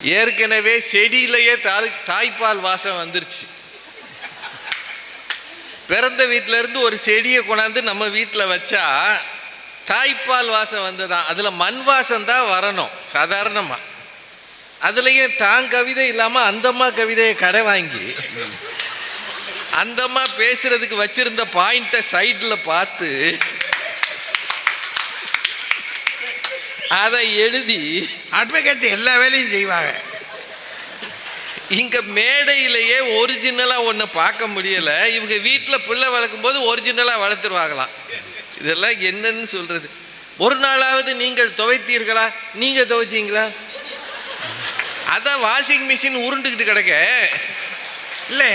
ஏற்கனவே செடியிலேயே தாய் தாய்ப்பால் வாசம் வந்துருச்சு. பிறந்த வீட்டிலேருந்து ஒரு செடியை கொண்டாந்து நம்ம வீட்டில் வச்சா தாய்ப்பால் வாசம் வந்ததான் அதில் மண் வாசம் தான் வரணும் சாதாரணமாக அதுலேயே தான் கவிதை இல்லாமல் அந்தம்மா கவிதையை கடை வாங்கி அந்தம்மா பேசுகிறதுக்கு வச்சுருந்த பாயிண்ட்டை சைடில் பார்த்து அதை எழுதி அட்வொகேட் எல்லா வேலையும் செய்வாங்க. இங்க மேடையிலேயே ஒரிஜினலா ஒன்று பார்க்க முடியல. இவங்க வீட்டில் பிள்ளை வளர்க்கும் போது ஒரிஜினலா வளர்த்துருவாங்களாம் இதெல்லாம் என்னன்னு சொல்றது. ஒரு நாளாவது நீங்கள் துவைத்தீர்களா? நீங்க துவைச்சீங்களா? அதான் வாஷிங் மிஷின் உருண்டுக்கிட்டு கிடக்க. இல்லை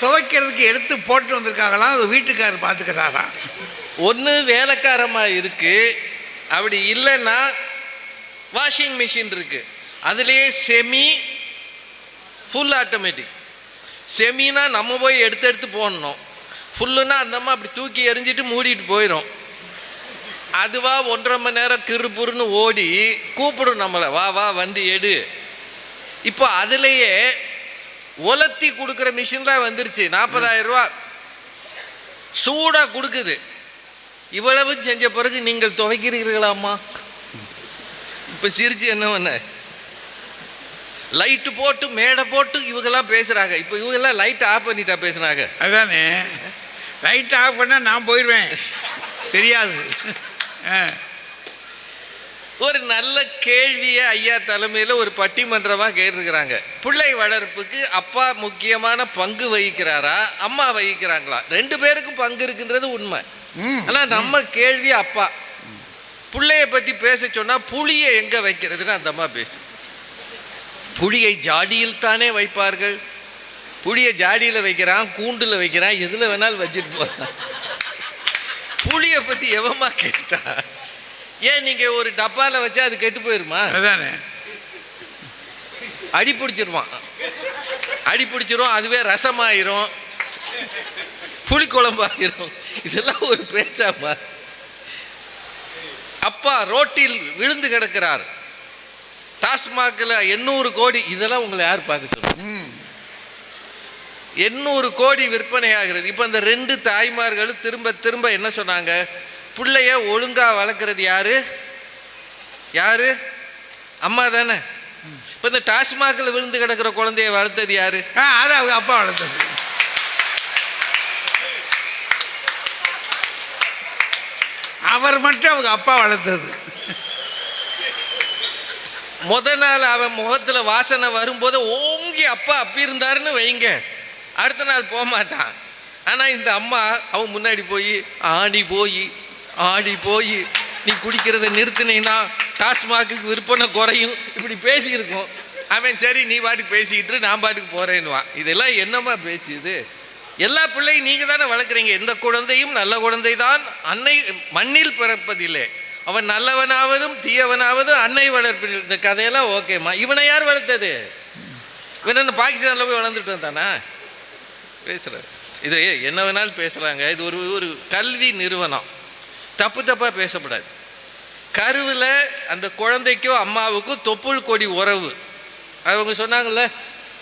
துவைக்கிறதுக்கு எடுத்து போட்டு வந்திருக்காங்களாம் அது வீட்டுக்காரர் பார்த்துக்கிறாராம் ஒன்று வேலைக்காரமா இருக்கு. அப்படி இல்லைன்னா வாஷிங் மிஷின் இருக்கு. அதுலேயே செமி ஃபுல் ஆட்டோமேட்டிக் செமினா நம்ம போய் எடுத்து எடுத்து போடணும். ஃபுல்லுனா அந்த அம்மா அப்படி தூக்கி எறிஞ்சிட்டு மூடிட்டு போயிடும் அதுவா ஒன்றரை மணி நேரம் கிருபுருன்னு ஓடி கூப்பிடும் நம்மளை. வா வா வந்து எடு. இப்போ அதுலேயே உலர்த்தி கொடுக்குற மிஷின்லாம் வந்துருச்சு. நாற்பதாயிரம் ரூபா. சூடாக கொடுக்குது. இவ்வளவு செஞ்ச பிறகு நீங்கள் துவைக்கிறீர்களாம்மா? இப்போ சிரிச்சு என்ன பண்ண? லைட்டு போட்டு மேடை போட்டு இவங்கெல்லாம் பேசுகிறாங்க இப்போ இவங்கெல்லாம் லைட் ஆஃப் பண்ணிட்டா பேசுனாங்க அதானே? லைட் ஆஃப் பண்ணால் நான் போயிடுவேன் தெரியாது. ஒரு நல்ல கேள்வியை ஐயா தலைமையில் ஒரு பட்டிமன்றமாக கேட்டிருக்கிறாங்க. பிள்ளை வளர்ப்புக்கு அப்பா முக்கியமான பங்கு வகிக்கிறாரா? அம்மா வகிக்கிறாங்களா? ரெண்டு பேருக்கும் பங்கு இருக்குன்றது உண்மை. ஆனால் நம்ம கேள்வி அப்பா. புள்ளைய பற்றி பேச சொன்னால் புளியை எங்கே வைக்கிறதுன்னு அந்த அம்மா பேசு புளியை ஜாடியில் தானே வைப்பார்கள்? புளியை ஜாடியில் வைக்கிறான் கூண்டில் வைக்கிறான் எதில் வேணாலும் வச்சுட்டு போகிறான் புளியை பற்றி எவமா கேட்டா? ஏன் நீங்கள் ஒரு டப்பாவில் வச்சா அது கெட்டு போயிருமா? அதானே. அடி பிடிச்சிருவான். அடி பிடிச்சிரும் அதுவே ரசமாயிரும். புளிக்குழம்பாயிரும். இதெல்லாம் ஒரு பேச்சாமா அப்பா ரோட்டில் விழுந்து கிடக்கிறார். டாஸ்மாகில் எண்ணூறு கோடி இதெல்லாம் உங்களை யார் பார்க்க சொல்லுங்க எண்ணூறு கோடி விற்பனை ஆகிறது இப்போ இந்த ரெண்டு தாய்மார்களும் திரும்ப திரும்ப என்ன சொன்னாங்க? பிள்ளைய ஒழுங்கா வளர்க்குறது யாரு? யாரு? அம்மா தானே. இப்போ இந்த டாஸ்மாகில் விழுந்து கிடக்கிற குழந்தைய வளர்த்தது யாரு? ஆ அது அவங்க அப்பா வளர்த்தது. அவர் மட்டும் அவங்க அப்பா வளர்த்தது. முத நாள் அவன் முகத்தில் வாசனை வரும்போது ஓங்கி அப்பா அப்பி இருந்தாருன்னு வைங்க. அடுத்த நாள் போக மாட்டான் ஆனால் இந்த அம்மா அவன் முன்னாடி போய் ஆடி போய் ஆடி போய் நீ குடிக்கிறத நிறுத்தினீன்னா டாஸ்மாக்கு விற்பனை குறையும். இப்படி பேசியிருக்கோம். அவன் சரி நீ பாட்டுக்கு பேசிக்கிட்டு நான் பாட்டுக்கு போகிறேன்னுவான் இதெல்லாம் என்னம்மா பேச்சு இது? எல்லா பிள்ளையும் நீங்கள் தானே வளர்க்குறீங்க. எந்த குழந்தையும் நல்ல குழந்தை தான் அன்னை மண்ணில் பிறப்பதில்லை. அவன் நல்லவனாவதும் தீயவனாவதும் அன்னை வளர்ப்பில். இந்த கதையெல்லாம் ஓகேம்மா இவனை யார் வளர்த்தது? இவன் என்ன பாகிஸ்தானில் போய் வளர்ந்துட்டு வந்தானா? பேசுகிறார் இது என்ன வேணாலும் பேசுகிறாங்க இது ஒரு ஒரு கல்வி நிறுவனம். தப்பு தப்பாக பேசக்கூடாது கருவில் அந்த குழந்தைக்கும் அம்மாவுக்கும் தொப்புள் கொடி உறவு. அவங்க சொன்னாங்கல்ல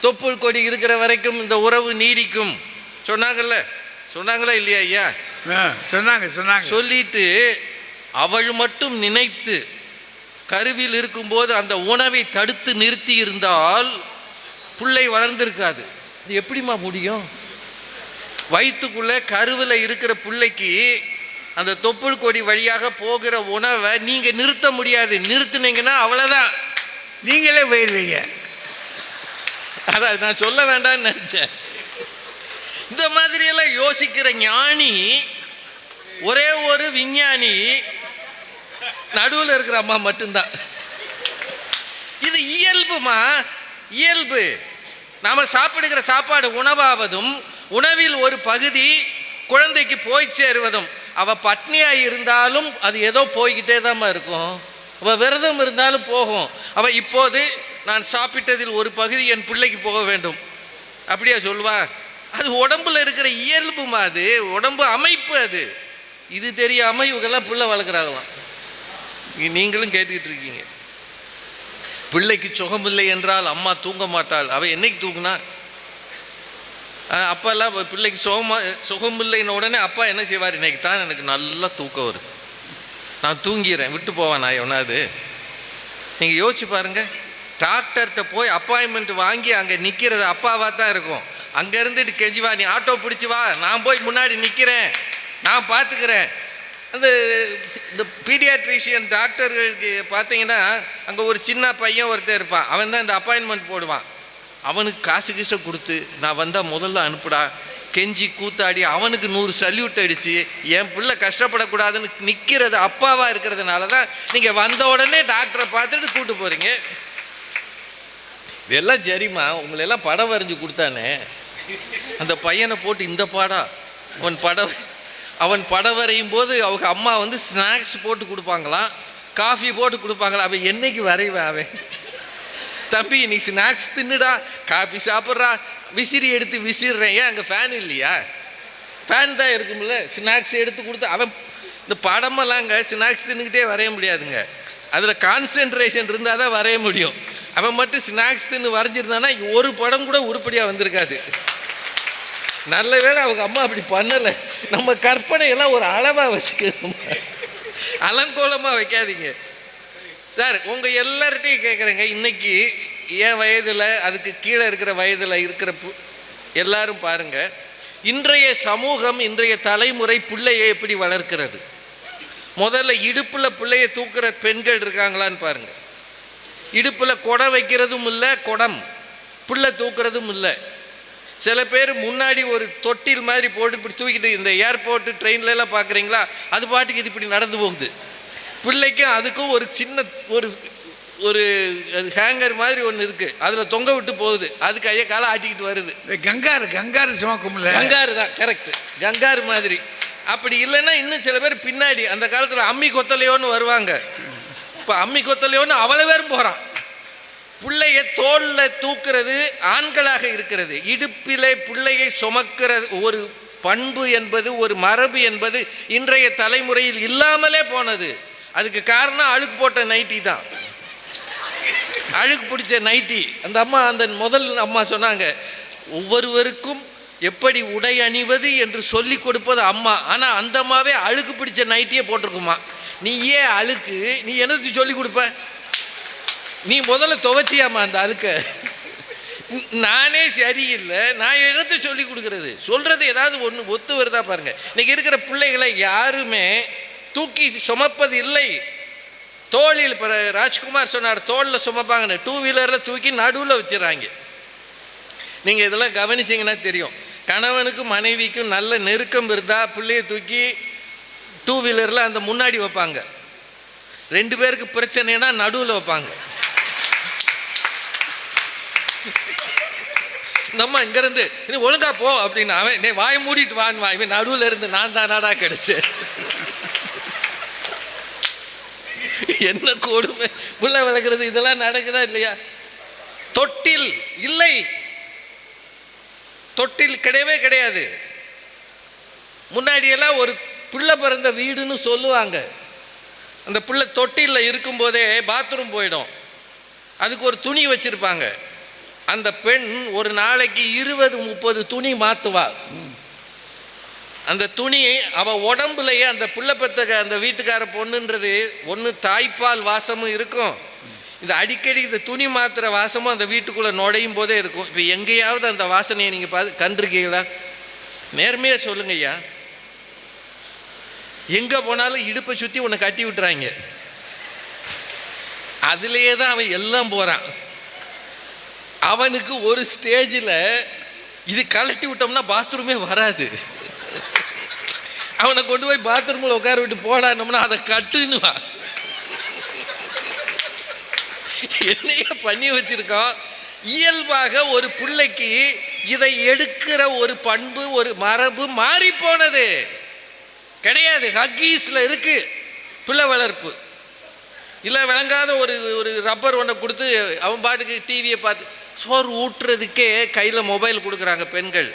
தொப்புள் கொடி இருக்கிற வரைக்கும் இந்த உறவு நீடிக்கும். சொன்னாங்கல்ல? சொன்னாங்களா இல்லையா ஐயா? சொன்னாங்க சொன்னாங்க. சொல்லிட்டு அவள் மட்டும் நினைத்து கருவில் இருக்கும்போது அந்த உணவை தடுத்து நிறுத்தி இருந்தால் பிள்ளை வளர்ந்திருக்காது. இது எப்படிம்மா முடியும்? வயிற்றுக்குள்ள கருவில் இருக்கிற பிள்ளைக்கு அந்த தொப்புள் கொடி வழியாக போகிற உணவை நீங்க நிறுத்த முடியாது. நிறுத்துனீங்கன்னா அவ்வளவுதான். நீங்களே போயிடுவீங்க அதான் நான் சொல்ல வேண்டாம்னு நினைச்சேன். இந்த மாதிரியெல்லாம் யோசிக்கிற ஞானி ஒரே ஒரு விஞ்ஞானி நடுவில் இருக்கிற அம்மா மட்டும்தான். இது இயல்புமா? இயல்பு. நாம சாப்பிடுகிற சாப்பாடு உணவாவதும் உணவில் ஒரு பகுதி குழந்தைக்கு போய் சேருவதும் அவ பட்னியா இருந்தாலும் அது ஏதோ போய்கிட்டே தான் இருக்கும். அவ விரதம் இருந்தாலும் போகும். அவ இப்போது நான் சாப்பிட்டதில் ஒரு பகுதி என் பிள்ளைக்கு போக வேண்டும். அப்படியா சொல்வா? அது உடம்புல இருக்கிற இயல்புமா அது உடம்பு அமைப்பு அது. இது தெரியாமல் இவங்கெல்லாம் பிள்ளை வளர்க்குறாங்களாம். நீங்களும் கேட்டுக்கிட்டு இருக்கீங்க. பிள்ளைக்கு சுகமில்லை என்றால் அம்மா தூங்க மாட்டாள். அவள் என்னைக்கு தூங்கினா? அப்பெல்லாம் பிள்ளைக்கு சுகமா சுகமில்லைன்ன உடனே அப்பா என்ன செய்வார்? இன்னைக்கு தான் எனக்கு நல்லா தூக்கம் வருது. நான் தூங்கிறேன் விட்டு போவேனா எவனாவது? நீங்கள் யோசிச்சு பாருங்க. டாக்டர்கிட்ட போய் அப்பாயின்மெண்ட் வாங்கி அங்கே நிற்கிறது அப்பாவாக தான் இருக்கும். அங்கே இருந்துட்டு கெஞ்சி வா நீ ஆட்டோ பிடிச்சி வா நான் போய் முன்னாடி நிற்கிறேன் நான் பார்த்துக்கிறேன் அந்த இந்த பீடியாட்ரிஷியன் டாக்டர்களுக்கு பார்த்தீங்கன்னா அங்கே ஒரு சின்ன பையன் ஒருத்தன் இருப்பான். அவன் தான் இந்த அப்பாயின்மெண்ட் போடுவான். அவனுக்கு காசு கீசை கொடுத்து நான் வந்தால் முதல்ல அனுப்புடா. கெஞ்சி கூத்தாடி அவனுக்கு நூறு சல்யூட் அடித்து என் பிள்ளை கஷ்டப்படக்கூடாதுன்னு நிற்கிறது அப்பாவாக இருக்கிறதுனால தான் நீங்கள் வந்த உடனே டாக்டரை பார்த்துட்டு கூப்பிட்டு போகிறீங்க இதெல்லாம் சரிம்மா உங்களெல்லாம் படம் வரைஞ்சி கொடுத்தானே? அந்த பையனை போட்டு இந்த பாடா. அவன் படம் அவன் படம் வரையும் போது அவங்க அம்மா வந்து ஸ்நாக்ஸ் போட்டு கொடுப்பாங்களாம் காஃபி போட்டு கொடுப்பாங்களா? அவன் என்னைக்கு வரைவான் அவன்? தம்பி நீ ஸ்நாக்ஸ் தின்னுடா காஃபி சாப்பிட்றா விசிறி எடுத்து விசிறேன். ஏன் அங்கே ஃபேன் இல்லையா? ஃபேன் தான் இருக்கும்ல. ஸ்நாக்ஸ் எடுத்து கொடுத்து அவன் இந்த படமெல்லாங்க ஸ்நாக்ஸ் தின்னுக்கிட்டே வரைய முடியாதுங்க. அதில் கான்சென்ட்ரேஷன் இருந்தால் தான் வரைய முடியும். அவன் மட்டும் ஸ்நாக்ஸ் தின்னு வரைஞ்சிருந்தானா ஒரு படம் கூட உருப்படியாக வந்திருக்காது. நல்ல வேளை அவங்க அம்மா அப்படி பண்ணலை. நம்ம கற்பனையெல்லாம் ஒரு அளவாக வச்சுக்கணும் அலங்கோலமாக வைக்காதீங்க. சார் உங்கள் எல்லார்ட்டையும் கேட்குறேங்க இன்னைக்கு என் வயதில் அதுக்கு கீழே இருக்கிற வயதில் இருக்கிற பு- எல்லாரும் பாருங்கள் இன்றைய சமூகம் இன்றைய தலைமுறை பிள்ளையை எப்படி வளர்க்கிறது? முதல்ல இடுப்பில் பிள்ளைய தூக்குற பெண்கள் இருக்காங்களான்னு பாருங்கள் இடுப்பில் குடம் வைக்கிறதும் இல்லை குடம். பிள்ளை தூக்குறதும் இல்லை. சில பேர் முன்னாடி ஒரு தொட்டில் மாதிரி போட்டு இப்படி தூக்கிட்டு இந்த ஏர்போர்ட்டு ட்ரெயின்ல எல்லாம் பார்க்குறீங்களா அது பாட்டுக்கு இது இப்படி நடந்து போகுது. பிள்ளைக்கும் அதுக்கும் ஒரு சின்ன ஒரு ஒரு ஹேங்கர் மாதிரி ஒன்று இருக்குது அதில் தொங்க விட்டு போகுது. அது கையை காலை ஆட்டிக்கிட்டு வருது. கங்காரு கங்காரு சுமக்கும்ல. கங்காரு தான் கரெக்ட் கங்காரு மாதிரி. அப்படி இல்லைன்னா இன்னும் சில பேர் பின்னாடி அந்த காலத்தில் அம்மி கொத்தலையோன்னு வருவாங்க. இப்போ அம்மி கொத்தலையோன்னு அவ்வளோ பேரும் போகிறான் பிள்ளைய தோளில் தூக்கிறது ஆண்களாக இருக்கிறது. இடுப்பிலே பிள்ளையை சுமக்கிற ஒரு பண்பு என்பது ஒரு மரபு என்பது இன்றைய தலைமுறையில் இல்லாமலே போனது. அதுக்கு காரணம் அழுக்கு போட்ட நைட்டி தான். அழுக்கு பிடிச்ச நைட்டி. அந்த அம்மா அந்த முதல் அம்மா சொன்னாங்க ஒவ்வொருவருக்கும் எப்படி உடை அணிவது என்று சொல்லி கொடுப்பது அம்மா. ஆனால் அந்த அம்மாவே அழுக்கு பிடிச்ச நைட்டியே போட்டிருக்குமா. நீ ஏன் அழுக்கு? நீ என்னது சொல்லி கொடுப்ப? நீ முதல்ல துவைச்சியாம்மா அந்த அழுக்க. நானே சரியில்லை நான் எடுத்து சொல்லி கொடுக்கறது. சொல்கிறது ஏதாவது ஒன்று ஒத்து வருதா பாருங்க. இன்றைக்கி இருக்கிற பிள்ளைகளை யாருமே தூக்கி சுமப்பது இல்லை. தோளில் இப்போ ராஜ்குமார் சொன்னார் தோளில் சுமப்பாங்கன்னு. டூ வீலரில் தூக்கி நடுவில் வச்சிடறாங்க. நீங்கள் இதெல்லாம் கவனிச்சிங்கன்னா தெரியும். கணவனுக்கும் மனைவிக்கும் நல்ல நெருக்கம் இருந்தால் பிள்ளையை தூக்கி டூ வீலரில் அந்த முன்னாடி வைப்பாங்க. ரெண்டு பேருக்கு பிரச்சனைனா நடுவில் வைப்பாங்க. நம்ம இங்கேருந்து நீ ஒழுங்கா போ அப்படின்னு அவன் நீ வாய மூடிட்டு வான்னு வா. இவன் நடுவில் இருந்து நான் தானாடா கிடைச்சேன் என்ன கொடுமை? புள்ள விளக்குறது இதெல்லாம் நடக்குதா இல்லையா? தொட்டில் இல்லை. தொட்டில் கிடையவே கிடையாது. முன்னாடியெல்லாம் ஒரு பிள்ளை பிறந்த வீடுன்னு சொல்லுவாங்க. அந்த பிள்ளை தொட்டிலில் இருக்கும்போதே பாத்ரூம் போயிடும். அதுக்கு ஒரு துணி வச்சுருப்பாங்க. அந்த பெண் ஒரு நாளைக்கு இருபது முப்பது துணி மாற்றுவா அந்த துணி அவள் உடம்புலையே அந்த பிள்ளை பெத்த அந்த வீட்டுக்கார பொண்ணுன்றது ஒன்று தாய்ப்பால் வாசமும் இருக்கும். இந்த அடிக்கடி இந்த துணி மாத்துற வாசமும் அந்த வீட்டுக்குள்ளே நுழையும் போதே இருக்கும். இப்போ எங்கேயாவது அந்த வாசனையை நீங்கள் பார்த்து கண்டிருக்கீங்களா? நேர்மையாக சொல்லுங்க ஐயா. எங்கே போனாலும் இடுப்பை சுற்றி உன்னை கட்டி விட்டுறாங்க. அதுலேயே தான் அவன் எல்லாம் போகிறான் அவனுக்கு ஒரு ஸ்டேஜில் இது கழட்டி விட்டோம்னா பாத்ரூமே வராது. அவனை கொண்டு போய் பாத்ரூமில் உட்கார விட்டு போடானோம்னா அதை கட்டுன்னு என்னைய பண்ணி வச்சிருக்கோம். இயல்பாக ஒரு பிள்ளைக்கு இதை எடுக்கிற ஒரு பண்பு ஒரு மரபு மாறி போனது. கிடையாது. ஹக்கீஸில் இருக்கு பிள்ளை வளர்ப்பு. இல்லை விளங்காத ஒரு ஒரு ரப்பர் ஒன்றை கொடுத்து அவன் பாட்டுக்கு டிவியை பார்த்து சோறு ஊட்டுறதுக்கே கையில் மொபைல் கொடுக்குறாங்க பெண்கள்.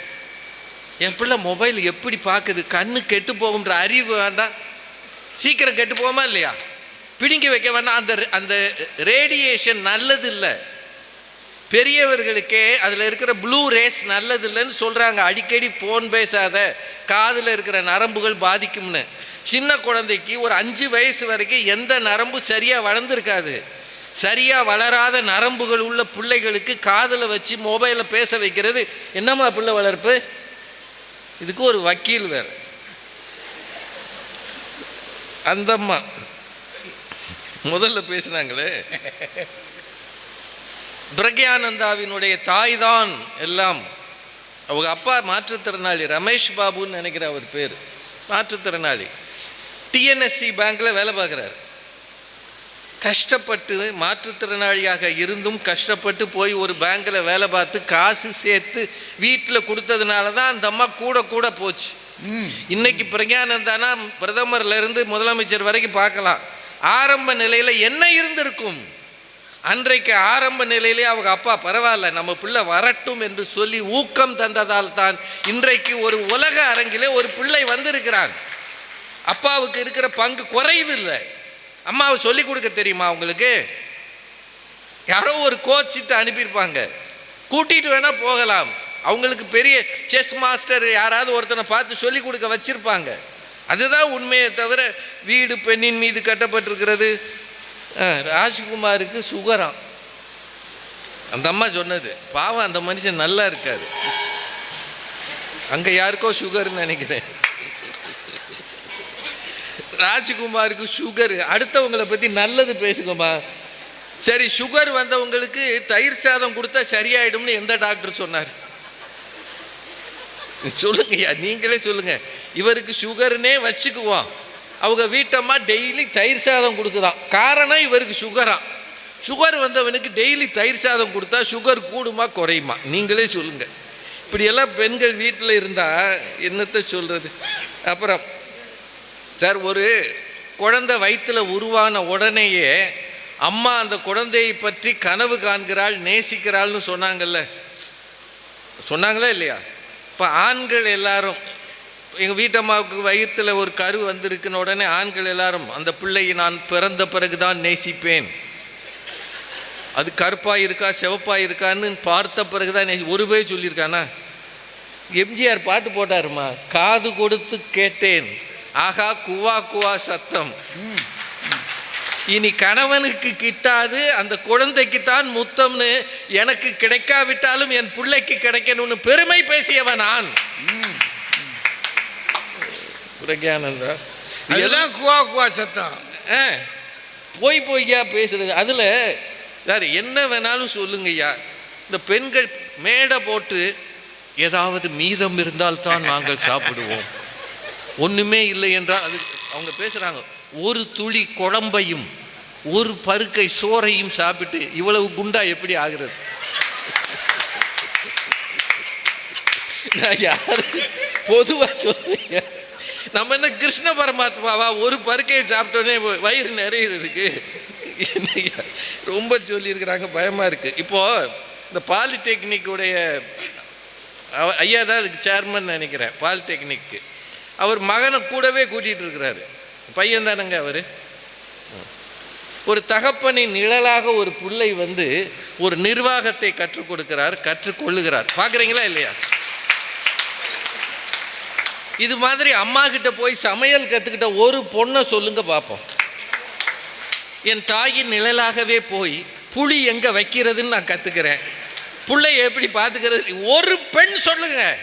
என் பிள்ளை மொபைல் எப்படி பார்க்குது? கண்ணு கெட்டு போகுன்ற அறிவு வேண்டாம். சீக்கிரம் கெட்டு போகுமா இல்லையா? பிடுங்கி வைக்க வேண்டாம். அந்த அந்த ரேடியேஷன் நல்லது இல்லை பெரியவர்களுக்கே அதில் இருக்கிற ப்ளூ ரேஸ் நல்லது இல்லைன்னு சொல்கிறாங்க அடிக்கடி ஃபோன் பேசாத காதில் இருக்கிற நரம்புகள் பாதிக்கும்னு. சின்ன குழந்தைக்கு ஒரு அஞ்சு வயசு வரைக்கும் எந்த நரம்பு சரியாக வளர்ந்துருக்காது. சரியாக வளராத நரம்புகள் உள்ள பிள்ளைகளுக்கு காதில் வச்சு மொபைலில் பேச வைக்கிறது. என்னம்மா பிள்ளை வளர்ப்பு? இதுக்கு ஒரு வக்கீல் வேறு. அந்தம்மா. முதல்ல பேசுனாங்களே. பிரக்யானந்தாவினுடைய தாய் தான் எல்லாம். அவங்க அப்பா மாற்றுத்திறனாளி ரமேஷ் பாபுன்னு நினைக்கிற அவர் பேர். மாற்றுத்திறனாளி. டிஎன்எஸ்சி பேங்க்கில் வேலை பார்க்குறாரு. கஷ்டப்பட்டு மாற்றுத்திறனாளியாக இருந்தும் கஷ்டப்பட்டு போய் ஒரு பேங்க்கில் வேலை பார்த்து காசு சேர்த்து வீட்டில் கொடுத்ததுனால தான் அந்த அம்மா கூட கூட போச்சு. இன்னைக்கு பிரக்யானந்தானா பிரதமர்ல இருந்து முதலமைச்சர் வரைக்கும் பார்க்கலாம். ஆரம்ப நிலையில் என்ன இருந்திருக்கும்? அன்றைக்கு ஆரம்ப நிலையிலே அவங்க அப்பா பரவாயில்ல நம்ம பிள்ளை வரட்டும் என்று சொல்லி ஊக்கம் தந்ததால் தான் இன்றைக்கு ஒரு உலக அரங்கிலே ஒரு பிள்ளை வந்திருக்கிறான். அப்பாவுக்கு இருக்கிற பங்கு குறைவில்லை. அம்மாவை சொல்லி கொடுக்க தெரியுமா அவங்களுக்கு யாரோ ஒரு கோச்சிட்டு அனுப்பியிருப்பாங்க. கூட்டிகிட்டு வேணால் போகலாம். அவங்களுக்கு பெரிய செஸ் மாஸ்டர் யாராவது ஒருத்தனை பார்த்து சொல்லி கொடுக்க வச்சுருப்பாங்க. அதுதான் உண்மையை தவிர வீடு பெண்ணின் மீது கட்டப்பட்டிருக்கிறது. ராஜ்குமாருக்கு சுகராம். அந்த அம்மா சொன்னது பாவம் அந்த மனுஷன் நல்லா இருக்காது அங்கே யாருக்கோ சுகர்னு நினைக்கிறேன். ராஜ்குமாருக்கு சுகர் அடுத்தவங்களை பற்றி நல்லது பேசுங்கம்மா. சரி சுகர் வந்தவங்களுக்கு தயிர் சாதம் கொடுத்தா சரியாயிடும்னு எந்த டாக்டர் சொன்னார்? சொல்லுங்கய்யா நீங்களே சொல்லுங்க. இவருக்கு சுகர்னே வச்சுக்குவோம். அவங்க வீட்டம்மா டெய்லி தயிர் சாதம் கொடுக்குறான் காரணம் இவருக்கு சுகராம் சுகர் வந்தவனுக்கு டெய்லி தயிர் சாதம் கொடுத்தா சுகர் கூடுமா குறையுமா? நீங்களே சொல்லுங்க. இப்படியெல்லாம் பெண்கள் வீட்டில் இருந்தால் என்னத்தை சொல்கிறது அப்புறம் சார் ஒரு குழந்தை வயிற்றில் உருவான உடனேயே அம்மா அந்த குழந்தையை பற்றி கனவு காண்கிறாள் நேசிக்கிறாள்னு சொன்னாங்கல்ல. சொன்னாங்களா இல்லையா? இப்போ ஆண்கள் எல்லாரும் எங்கள் வீட்டம்மாவுக்கு வயிற்றில் ஒரு கரு வந்திருக்குன்னு உடனே ஆண்கள் எல்லாரும் அந்த பிள்ளையை நான் பிறந்த பிறகு தான் நேசிப்பேன். அது கருப்பாக இருக்கா சிவப்பாக இருக்கான்னு பார்த்த பிறகு தான் நேசி ஒரு சொல்லியிருக்கானா? எம்ஜிஆர் பாட்டு போட்டாருமா? காது கொடுத்து கேட்டேன். ஆகா குவா குவா சத்தம். இனி கணவனுக்கு கிட்டாது அந்த குழந்தைக்கு தான் முத்தம்னு எனக்கு கிடைக்காவிட்டாலும் என் பிள்ளைக்கு கிடைக்கணும்னு பெருமை பேசியவன் நான். பிரக்யானந்தா. இதுதான் குவா குவா சத்தம். போய் போய்யா பேசுறது. அதில் யார் என்ன வேணாலும் சொல்லுங்கய்யா. இந்த பெண்கள் மேடை போட்டு ஏதாவது மீதம் இருந்தால் தான் நாங்கள் சாப்பிடுவோம். ஒன்றுமே இல்லை என்றால் அது அவங்க பேசுகிறாங்க ஒரு துளி குழம்பையும் ஒரு பருக்கை சோறையும் சாப்பிட்டு இவ்வளவு குண்டா எப்படி ஆகிறது? நான் யாரு பொதுவாக சொல்றேன் நம்ம என்ன கிருஷ்ண பரமாத்மாவா ஒரு பருக்கையை சாப்பிட்டோன்னே வயிறு நிறையிறதுக்கு ரொம்ப சொல்லியிருக்கிறாங்க பயமாக இருக்குது இப்போது இந்த பாலிடெக்னிக் உடைய ஐயா தான் அதுக்கு சேர்மன் நினைக்கிறேன் பாலிடெக்னிக்கு. அவர் மகனை கூடவே கூட்டிகிட்டு இருக்கிறாரு பையன் தானங்க அவர்? ஒரு தகப்பனின் நிழலாக ஒரு பிள்ளை வந்து ஒரு நிர்வாகத்தை கற்றுக் கொடுக்கிறார் கற்றுக்கொள்ளுகிறார் பார்க்குறீங்களா இல்லையா? இது மாதிரி அம்மா கிட்ட போய் சமையல் கற்றுக்கிட்ட ஒரு பொண்ணை சொல்லுங்க பார்ப்போம் என் தாயின் நிழலாகவே போய் புளி எங்கே வைக்கிறதுன்னு நான் கற்றுக்கிறேன் பிள்ளைய எப்படி பார்த்துக்கிறது ஒரு பெண் சொல்லுங்கள்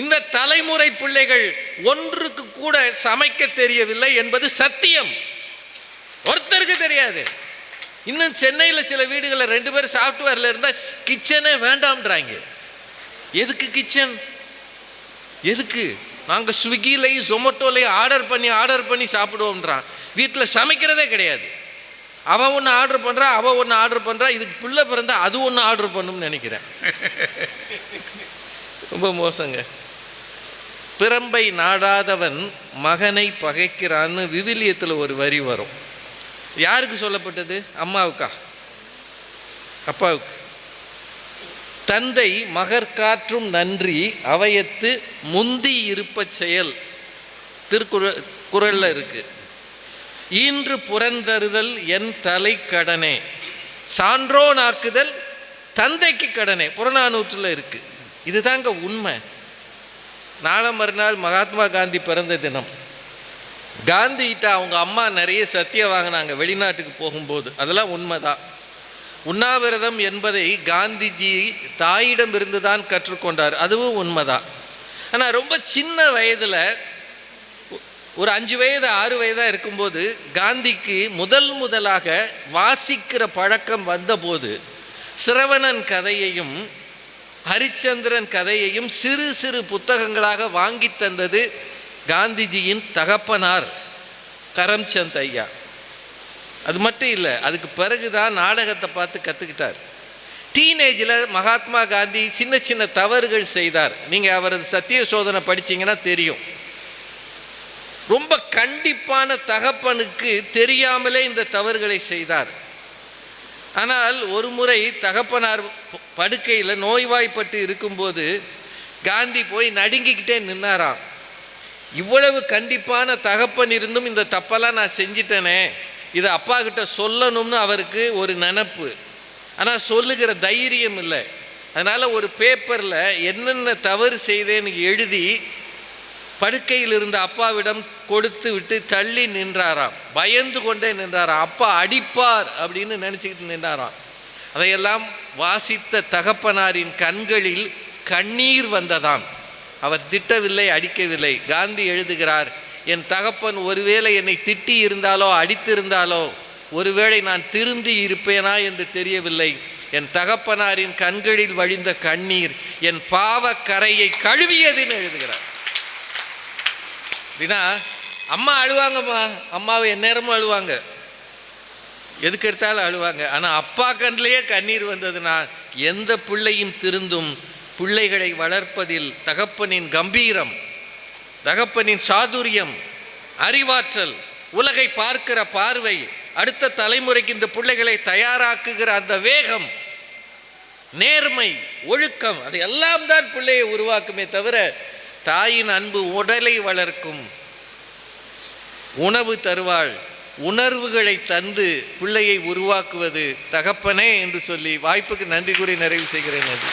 இந்த தலைமுறை பிள்ளைகள் ஒன்றுக்கு கூட சமைக்க தெரியவில்லை என்பது சத்தியம். ஒருத்தருக்கு தெரியாது. இன்னும் சென்னையில் சில வீடுகளில் ரெண்டு பேரும் சாஃப்ட்வேரில் இருந்தால் கிச்சனே வேண்டாம்ன்றாங்க. எதுக்கு கிச்சன்? எதுக்கு? நாங்கள் ஸ்விக்கிலையும் ஜொமேட்டோலையும் ஆர்டர் பண்ணி ஆர்டர் பண்ணி சாப்பிடுவோம்ன்றான். வீட்டில் சமைக்கிறதே கிடையாது. அவன் ஒன்று ஆர்டர் பண்ணுறா அவள் ஒன்று ஆர்டர் பண்ணுறா இதுக்கு பிள்ளை பிறந்தா அது ஒன்று ஆர்டர் பண்ணும்னு நினைக்கிறேன். ரொம்ப மோசங்க. பிறம்பை நாடாதவன் மகனை பகைக்கிறான்னு விவிலியத்தில் ஒரு வரி வரும். யாருக்கு சொல்லப்பட்டது? அம்மாவுக்கா? அப்பாவுக்கு. தந்தை மகற்காற்றும் நன்றி அவையத்து முந்தி இருப்ப செயல். திருக்குறள் குரலில் இருக்கு. ஈன்று புறந்தருதல் என் தலை கடனே. சான்றோனாக்குதல் தந்தைக்கு கடனே. புறநானூற்றில் இருக்கு. இதுதாங்க உண்மை. நாளை மறுநாள் மகாத்மா காந்தி பிறந்த தினம். காந்திகிட்ட அவங்க அம்மா நிறைய சத்தியம் வாங்கினாங்க வெளிநாட்டுக்கு போகும்போது அதெல்லாம் உண்மைதான். உண்ணாவிரதம் என்பதை காந்திஜி தாயிடமிருந்து தான் கற்றுக்கொண்டார் அதுவும் உண்மைதான். ஆனால் ரொம்ப சின்ன வயதில் ஒரு அஞ்சு வயது ஆறு வயதாக இருக்கும்போது காந்திக்கு முதல் முதலாக வாசிக்கிற பழக்கம் வந்தபோது சிரவணன் கதையையும் ஹரிச்சந்திரன் கதையையும் சிறு சிறு புத்தகங்களாக வாங்கி தந்தது காந்திஜியின் தகப்பனார் கரம்சந்த் ஐயா. அது மட்டும் இல்லை அதுக்கு பிறகு தான் நாடகத்தை பார்த்து கற்றுக்கிட்டார் டீனேஜில் மகாத்மா காந்தி சின்ன சின்ன தவறுகள் செய்தார். நீங்கள் அவரது சத்திய சோதனை படிச்சீங்கன்னா தெரியும். ரொம்ப கண்டிப்பான தகப்பனுக்கு தெரியாமலே இந்த தவறுகளை செய்தார். ஆனால் ஒரு முறை தகப்பனார் ப- படுக்கையில் நோய்வாய்ப்பட்டு இருக்கும்போது காந்தி போய் நடுங்கிக்கிட்டே நின்னாராம். இவ்வளவு கண்டிப்பான தகப்பன் இருந்தும் இந்த தப்பெல்லாம் நான் செஞ்சிட்டேனே இதை அப்பா கிட்ட சொல்லணும்னு அவருக்கு ஒரு நினப்பு. ஆனால் சொல்லுகிற தைரியம் இல்லை. அதனால் ஒரு பேப்பரில் என்னென்ன தவறு செய்தேன்னு எழுதி படுக்கையில் இருந்த அப்பாவிடம் கொடுத்து விட்டு தள்ளி நின்றாராம். பயந்து கொண்டே நின்றாராம். அப்பா அடிப்பார் அப்படின்னு நினச்சிக்கிட்டு நின்றாராம். அதையெல்லாம் வாசித்த தகப்பனாரின் கண்களில் கண்ணீர் வந்ததாம். அவர் திட்டவில்லை அடிக்கவில்லை. காந்தி எழுதுகிறார் என் தகப்பன் ஒருவேளை என்னை திட்டி இருந்தாலோ அடித்திருந்தாலோ ஒருவேளை நான் திருந்தி இருப்பேனா என்று தெரியவில்லை. என் தகப்பனாரின் கண்களில் வழிந்த கண்ணீர் என் பாவக்கரையை கழுவியதுன்னு எழுதுகிறார். அப்படின்னா அம்மா அழுவாங்கம்மா. அம்மாவை எந்நேரமும் அழுவாங்க. எதுக்கு எடுத்தாலும் அழுவாங்க. ஆனால் அப்பா கண்ணிலேயே கண்ணீர் வந்ததுன்னா எந்த பிள்ளையும் திருந்தும் பிள்ளைகளை வளர்ப்பதில் தகப்பனின் கம்பீரம் தகப்பனின் சாதுரியம் அறிவாற்றல் உலகை பார்க்கிற பார்வை அடுத்த தலைமுறைக்கு இந்த பிள்ளைகளை தயாராக்குகிற அந்த வேகம் நேர்மை ஒழுக்கம் அது எல்லாம் தான் பிள்ளையை உருவாக்குமே தவிர தாயின் அன்பு உடலை வளர்க்கும். உணவு தருவாள். உணர்வுகளை தந்து பிள்ளையை உருவாக்குவது தகப்பனே என்று சொல்லி வாய்ப்புக்கு நன்றி கூறி நிறைவு செய்கிறேன் நன்றி.